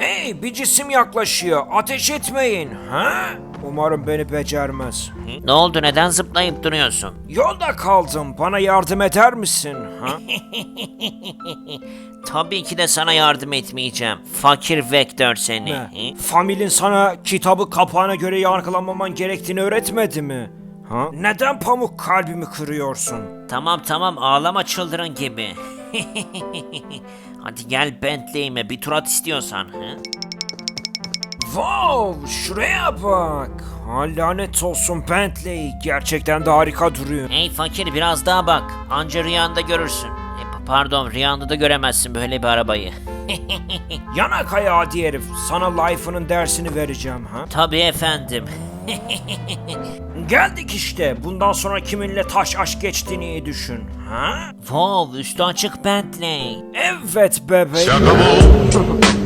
Hey bir cisim yaklaşıyor. Ateş etmeyin. Ha? Umarım beni becermez. Ne oldu neden zıplayıp duruyorsun? Yolda kaldım. Bana yardım eder misin? Ha? Tabii ki de sana yardım etmeyeceğim. Fakir vektör seni. Ne? Familin sana kitabı kapağına göre yargılamaman gerektiğini öğretmedi mi? Ha? Neden pamuk kalbimi kırıyorsun? Tamam tamam ağlama çıldırın gibi. Hadi gel Bentley'ime bir tur at istiyorsan. Hı? Wow, şuraya bak. Ha, lanet olsun Bentley. Gerçekten de harika duruyor. Hey fakir biraz daha bak. Anca rüyanda görürsün. Pardon rüyanda da göremezsin böyle bir arabayı. Yanak ayağı herif. Sana life'ının dersini vereceğim ha. Tabii efendim. Geldik işte. Bundan sonra kiminle taş aşk geçtiğini iyi düşün. Ha? wow üstü açık Bentley. Evet bebeğim.